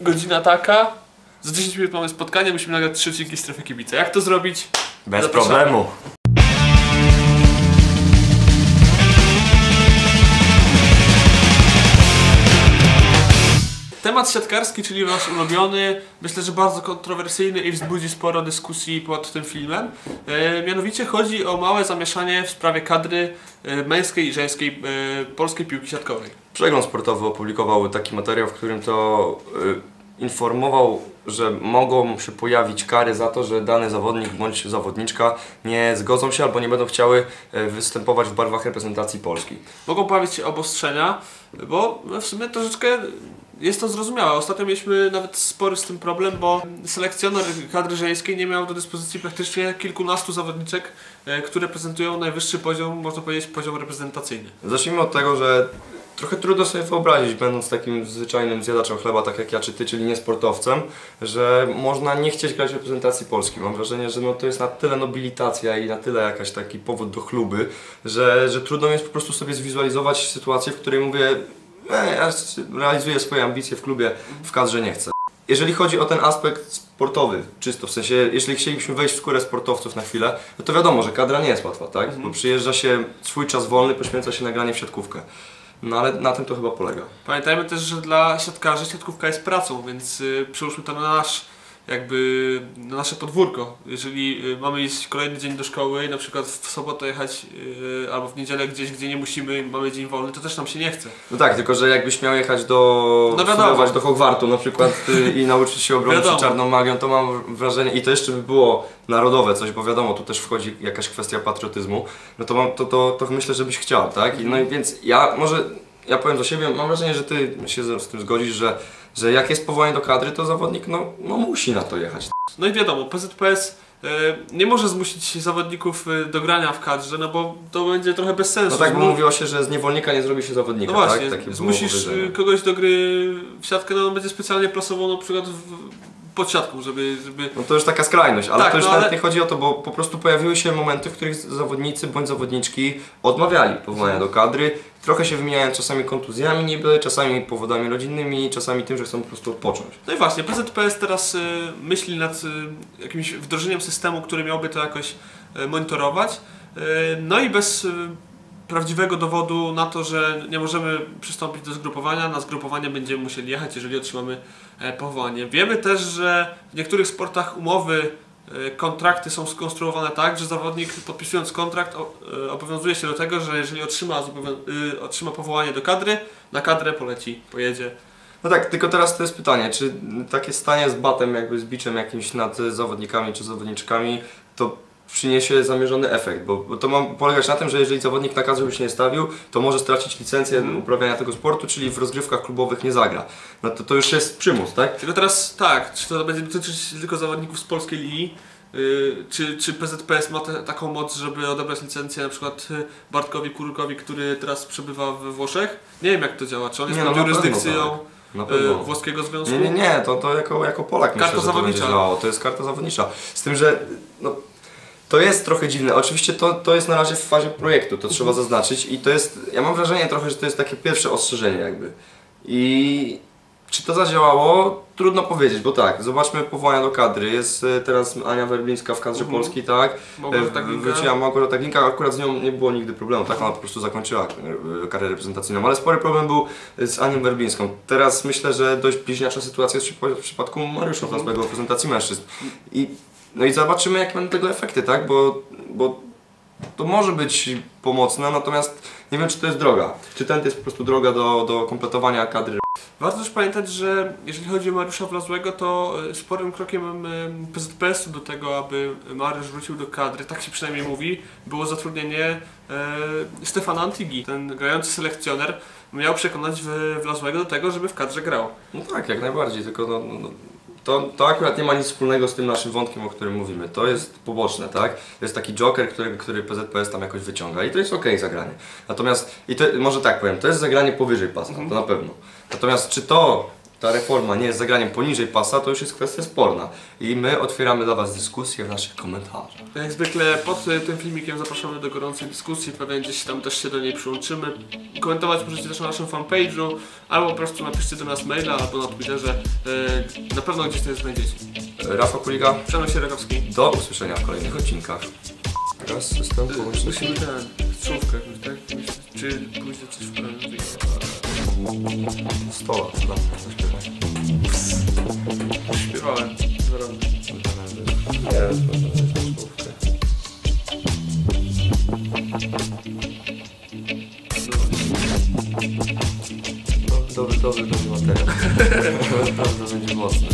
godzina taka, za 10 minut mamy spotkanie, musimy nagrać trzy odcinki strefy kibica. Jak to zrobić? Bez Zapraszamy. problemu. Temat siatkarski, czyli wasz ulubiony, myślę, że bardzo kontrowersyjny i wzbudzi sporo dyskusji pod tym filmem. E, mianowicie chodzi o małe zamieszanie w sprawie kadry e, męskiej i żeńskiej e, polskiej piłki siatkowej. Przegląd sportowy opublikował taki materiał, w którym to y, informował, że mogą się pojawić kary za to, że dany zawodnik bądź zawodniczka nie zgodzą się albo nie będą chciały y, występować w barwach reprezentacji Polski. Mogą pojawić się obostrzenia, bo w sumie troszeczkę jest to zrozumiałe. Ostatnio mieliśmy nawet spory z tym problem, bo selekcjoner kadry żeńskiej nie miał do dyspozycji praktycznie kilkunastu zawodniczek, e, które prezentują najwyższy poziom, można powiedzieć, poziom reprezentacyjny. Zacznijmy od tego, że trochę trudno sobie wyobrazić, będąc takim zwyczajnym zjadaczem chleba, tak jak ja czy ty, czyli nie sportowcem, że można nie chcieć grać w reprezentacji Polski. Mam wrażenie, że no to jest na tyle nobilitacja i na tyle jakaś taki powód do chluby, że, że trudno jest po prostu sobie zwizualizować sytuację, w której mówię, ja realizuję swoje ambicje w klubie, w kadrze nie chcę. Jeżeli chodzi o ten aspekt sportowy, czysto, w sensie, jeśli chcielibyśmy wejść w skórę sportowców na chwilę, no to wiadomo, że kadra nie jest łatwa, tak? Bo przyjeżdża się swój czas wolny, poświęca się na granie w siatkówkę. No ale na tym to chyba polega. Pamiętajmy też, że dla siatkarzy siatkówka jest pracą, więc y, przyłóżmy to na nasz jakby na nasze podwórko. Jeżeli y, mamy iść kolejny dzień do szkoły i na przykład w sobotę jechać y, albo w niedzielę gdzieś, gdzie nie musimy, mamy dzień wolny, to też nam się nie chce. No tak, tylko że jakbyś miał jechać do, No studiować do Hogwartu na przykład y, i nauczyć się przed czarną magią, to mam wrażenie, i to jeszcze by było narodowe coś, bo wiadomo, tu też wchodzi jakaś kwestia patriotyzmu, no to, mam, to, to, to myślę, żebyś chciał, tak? I, no i więc ja może, ja powiem za siebie, mam wrażenie, że ty się z tym zgodzisz, że, że jak jest powołanie do kadry, to zawodnik no, no musi na to jechać. No i wiadomo, PZPS y, nie może zmusić zawodników y, do grania w kadrze, no bo to będzie trochę bez sensu. No tak, bo mówiło się, że z niewolnika nie zrobi się zawodnika, No właśnie, tak? Takie zmusisz y, kogoś do gry w siatkę, no on będzie specjalnie plasował na przykład w, pod siatką, żeby, żeby No to już taka skrajność, ale Tak, to już no nawet ale- nie chodzi o to, bo po prostu pojawiły się momenty, w których zawodnicy bądź zawodniczki odmawiali powołania do kadry. Trochę się wymieniają czasami kontuzjami niby, czasami powodami rodzinnymi, czasami tym, że chcą po prostu odpocząć. No i właśnie, PZPS teraz y, myśli nad y, jakimś wdrożeniem systemu, który miałby to jakoś y, monitorować. Y, no i bez y, prawdziwego dowodu na to, że nie możemy przystąpić do zgrupowania, na zgrupowanie będziemy musieli jechać, jeżeli otrzymamy e, powołanie. Wiemy też, że w niektórych sportach umowy, e, kontrakty są skonstruowane tak, że zawodnik podpisując kontrakt e, obowiązuje się do tego, że jeżeli otrzyma, y, otrzyma powołanie do kadry, na kadrę poleci, pojedzie. No tak, tylko teraz to jest pytanie, czy takie stanie z batem, jakby z biczem jakimś nad zawodnikami czy zawodniczkami, to przyniesie zamierzony efekt, bo, bo to ma polegać na tym, że jeżeli zawodnik na kadrze by się nie stawił, to może stracić licencję uprawiania tego sportu, czyli w rozgrywkach klubowych nie zagra. No to to już jest przymus, tak? Tylko teraz tak, czy to będzie dotyczyć tylko zawodników z polskiej ligi, yy, czy, czy PZPS ma te, taką moc, żeby odebrać licencję na przykład y, Bartkowi Kurkowi, który teraz przebywa we Włoszech? Nie wiem jak to działa, czy on jest Nie, no pod pewno jurysdykcją Na y, pewno. włoskiego związku? Nie, nie, nie, to, to jako, jako Polak Karta myślę, to zawodnicza. działało. To jest karta zawodnicza. Z tym, że no, to jest trochę dziwne. Oczywiście to, to jest na razie w fazie projektu, to trzeba zaznaczyć i to jest, ja mam wrażenie trochę, że to jest takie pierwsze ostrzeżenie jakby. I czy to zadziałało? Trudno powiedzieć, bo tak, zobaczmy powołania do kadry. Jest e, teraz Ania Werblińska w kadrze Mhm. polskiej, tak? E, Glinka. Wróciła Małgorzata Glinka, akurat z nią nie było nigdy problemu, tak? Ona po prostu zakończyła e, karierę reprezentacyjną, ale spory problem był z Anią Werblińską. Teraz myślę, że dość bliźniacza sytuacja jest w przypa- w przypadku Mariusza Mhm. Wlasłego w reprezentacji mężczyzn. I, no i zobaczymy, jakie będą tego efekty, tak? Bo, bo to może być pomocne, natomiast nie wiem, czy to jest droga. Czy ten to jest po prostu droga do, do kompletowania kadry Warto też pamiętać, że jeżeli chodzi o Mariusza Wlazłego, to y, sporym krokiem PZPS-u do tego, aby Mariusz wrócił do kadry, tak się przynajmniej mówi, było zatrudnienie y, Stefana Antigi. Ten grający selekcjoner miał przekonać Wlazłego do tego, żeby w kadrze grał. No tak, jak najbardziej, tylko no, no, to, to akurat nie ma nic wspólnego z tym naszym wątkiem, o którym mówimy. To jest poboczne, tak? To jest taki joker, który, który PZPS tam jakoś wyciąga i to jest okej zagranie. Natomiast, i to, może tak powiem, to jest zagranie powyżej pasa, to na pewno. Natomiast czy to ta reforma nie jest zagraniem poniżej pasa, to już jest kwestia sporna. I my otwieramy dla Was dyskusję w naszych komentarzach. Jak zwykle pod y, tym filmikiem zapraszamy do gorącej dyskusji, pewnie gdzieś tam też się do niej przyłączymy. Komentować możecie też na naszym fanpage'u, albo po prostu napiszcie do nas maila, albo na Twitterze. Y, Na pewno gdzieś to znajdziecie. Rafał Kuliga, Przemysł Sierakowski. do usłyszenia w kolejnych odcinkach. Teraz system połączny. Musimy ten, strzówkę jakąś, tak? Czy pójdzie coś w prawie? Stoła, co tam zaśpiewać? Śpiewałem. Zaraz. No, dobry, dobry będzie materiał. Naprawdę będzie mocny.